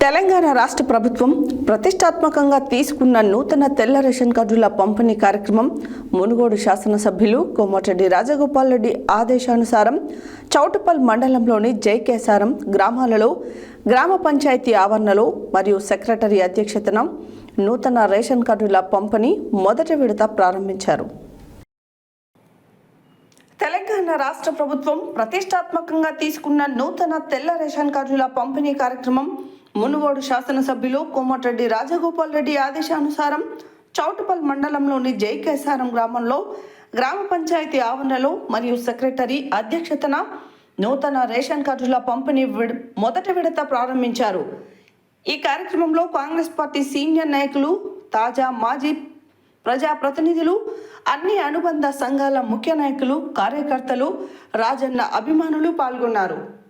తెలంగాణ రాష్ట్ర ప్రభుత్వం ప్రతిష్టాత్మకంగా తీసుకున్న నూతన తెల్ల రేషన్ కార్డుల పంపిణీ కార్యక్రమం మునుగోడు శాసనసభ్యులు కోమటిరెడ్డి రాజగోపాల్ రెడ్డి ఆదేశానుసారం చౌటుపల్ మండలంలోని జైకేసారం గ్రామాలలో గ్రామ పంచాయతీ ఆవరణలో మరియు సెక్రటరీ అధ్యక్షతన నూతన రేషన్ కార్డుల పంపిణీ మొదటి విడత ప్రారంభించారు. తెలంగాణ రాష్ట్ర ప్రభుత్వం ప్రతిష్టాత్మకంగా తీసుకున్న నూతన తెల్ల రేషన్ కార్డుల పంపిణీ కార్యక్రమం మునుగోడు శాసనసభ్యులు కోమటిరెడ్డి రాజగోపాల్ రెడ్డి ఆదేశానుసారం చౌటుపల్ మండలంలోని జైకేసారం గ్రామంలో గ్రామ పంచాయతీ ఆవరణలో మరియు సెక్రటరీ అధ్యక్షతన నూతన రేషన్ కార్డుల పంపిణీ విడ- మొదటి విడత ప్రారంభించారు. ఈ కార్యక్రమంలో కాంగ్రెస్ పార్టీ సీనియర్ నాయకులు తాజా మాజీ ప్రజాప్రతినిధులు అన్ని అనుబంధ సంఘాల ముఖ్య నాయకులు కార్యకర్తలు రాజన్న అభిమానులు పాల్గొన్నారు.